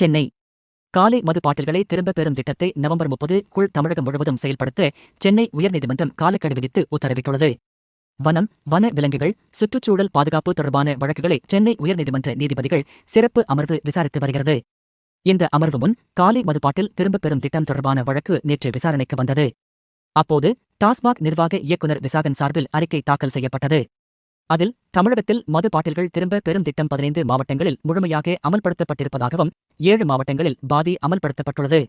சென்னை. காலை மது பாட்டில்களை திரும்பப் பெறும் திட்டத்தை நவம்பர் முப்பது குள் தமிழகம் முழுவதும் செயல்படுத்த சென்னை உயர்நீதிமன்றம் காலக்கெடு விதித்து உத்தரவிட்டுள்ளது. வனம் வன விலங்குகள் சுற்றுச்சூழல் பாதுகாப்பு தொடர்பான வழக்குகளை சென்னை உயர்நீதிமன்ற நீதிபதிகள் சிறப்பு அமர்வு விசாரித்து வருகிறது. இந்த அமர்வு முன் காலை மதுபாட்டில் திரும்பப் பெறும் திட்டம் தொடர்பான வழக்கு நேற்று விசாரணைக்கு வந்தது. அப்போது டாஸ்மாக் நிர்வாக இயக்குநர் விசாகன் சார்பில் அறிக்கை தாக்கல் செய்யப்பட்டது. அதில் தமிழகத்தில் மது பாட்டில்கள் திரும்ப பெறும் திட்டம் பதினைந்து மாவட்டங்களில் முழுமையாக அமல்படுத்தப்பட்டிருப்பதாகவும் ஏழு மாவட்டங்களில் பாதி அமல்படுத்தப்பட்டுள்ளது.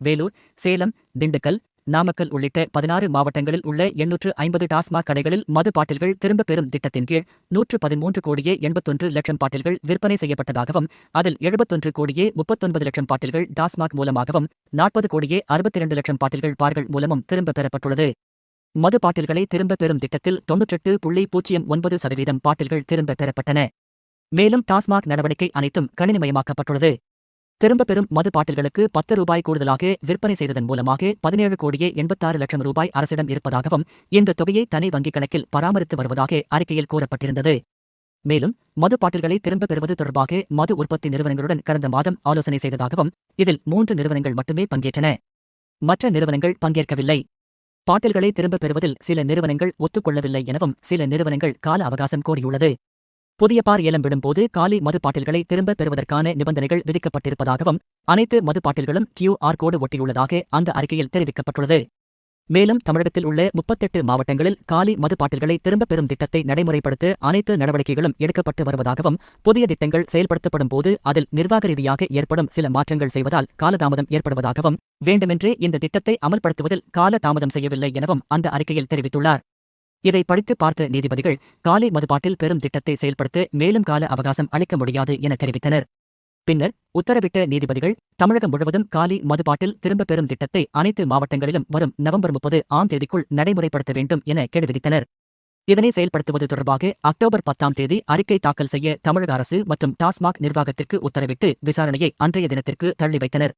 வேலூர் சேலம் திண்டுக்கல் நாமக்கல் உள்ளிட்ட பதினாறு மாவட்டங்களில் உள்ள எண்ணூற்று ஐம்பது டாஸ்மாக் கடைகளில் மது பாட்டில்கள் திரும்பப் பெறும் திட்டத்தின் கீழ் நூற்று பதிமூன்று கோடியே எண்பத்தொன்று லட்சம் பாட்டில்கள் விற்பனை செய்யப்பட்டதாகவும் அதில் எழுபத்தொன்று கோடியே முப்பத்தொன்பது லட்சம் பாட்டில்கள் டாஸ்மாக் மூலமாகவும் நாற்பது கோடியே அறுபத்தி இரண்டு லட்சம் பாட்டில்கள் பார்கள் மூலமும் திரும்பப் பெறப்பட்டுள்ளது. மது பாட்டில்களை திரும்பப் பெறும் திட்டத்தில் தொன்னூற்றெட்டு புள்ளி பூஜ்ஜியம் ஒன்பது சதவீதம் பாட்டில்கள் திரும்பப் பெறப்பட்டன. மேலும் டாஸ்மாக் நடவடிக்கை அனைத்தும் கணினிமயமாக்கப்பட்டுள்ளது. திரும்பப் பெறும் மது பாட்டில்களுக்கு பத்து ரூபாய் கூடுதலாக விற்பனை செய்ததன் மூலமாக பதினேழு கோடியே எண்பத்தாறு லட்சம் ரூபாய் அரசிடம் இருப்பதாகவும் இந்த தொகையை தனி வங்கிக் கணக்கில் பராமரித்து வருவதாக அறிக்கையில் கூறப்பட்டிருந்தது. மேலும் மது பாட்டில்களை திரும்பப் பெறுவது தொடர்பாக மது உற்பத்தி நிறுவனங்களுடன் கடந்த மாதம் ஆலோசனை செய்ததாகவும் இதில் மூன்று நிறுவனங்கள் மட்டுமே பங்கேற்றன. மற்ற நிறுவனங்கள் பங்கேற்கவில்லை. பாட்டில்களை திரும்பப் பெறுவதில் சில நிறுவனங்கள் ஒத்துக்கொள்ளவில்லை எனவும் சில நிறுவனங்கள் கால அவகாசம் கோரியுள்ளது. புதிய பார் ஏலம் விடும்போது காலி மது பாட்டில்களை திரும்பப் பெறுவதற்கான நிபந்தனைகள் விதிக்கப்பட்டிருப்பதாகவும் அனைத்து மது பாட்டில்களும் கியூ ஆர் கோடு ஒட்டியுள்ளதாக அந்த அறிக்கையில் தெரிவிக்கப்பட்டுள்ளது. மேலும் தமிழகத்தில் உள்ள முப்பத்தெட்டு மாவட்டங்களில் காலி மது பாட்டில்களை திரும்பப் பெறும் திட்டத்தை நடைமுறைப்படுத்த அனைத்து நடவடிக்கைகளும் எடுக்கப்பட்டு வருவதாகவும் புதிய திட்டங்கள் செயல்படுத்தப்படும் போது அதில் நிர்வாக ரீதியாக ஏற்படும் சில மாற்றங்கள் செய்வதால் காலதாமதம் ஏற்படுவதாகவும் வேண்டுமென்றே இந்த திட்டத்தை அமல்படுத்துவதில் காலதாமதம் செய்யவில்லை எனவும் அந்த அறிக்கையில் தெரிவித்துள்ளார். இதை படித்து பார்த்த நீதிபதிகள் காலை மதுபாட்டில் பெறும் திட்டத்தை செயல்படுத்த மேலும் கால அவகாசம் அளிக்க முடியாது என தெரிவித்தனர். பின்னர் உத்தரவிட்ட நீதிபதிகள் தமிழகம் முழுவதும் காலி மதுபாட்டில் திரும்பப் பெறும் திட்டத்தை அனைத்து மாவட்டங்களிலும் வரும் நவம்பர் முப்பது ஆம் தேதிக்குள் நடைமுறைப்படுத்த வேண்டும் என கெடு விதித்தனர் இதனை செயல்படுத்துவது தொடர்பாக அக்டோபர் பத்தாம் தேதி அறிக்கை தாக்கல் செய்ய தமிழக அரசு மற்றும் டாஸ்மாக் நிர்வாகத்திற்கு உத்தரவிட்டு விசாரணையை அன்றைய தினத்திற்கு தள்ளி வைத்தனர்.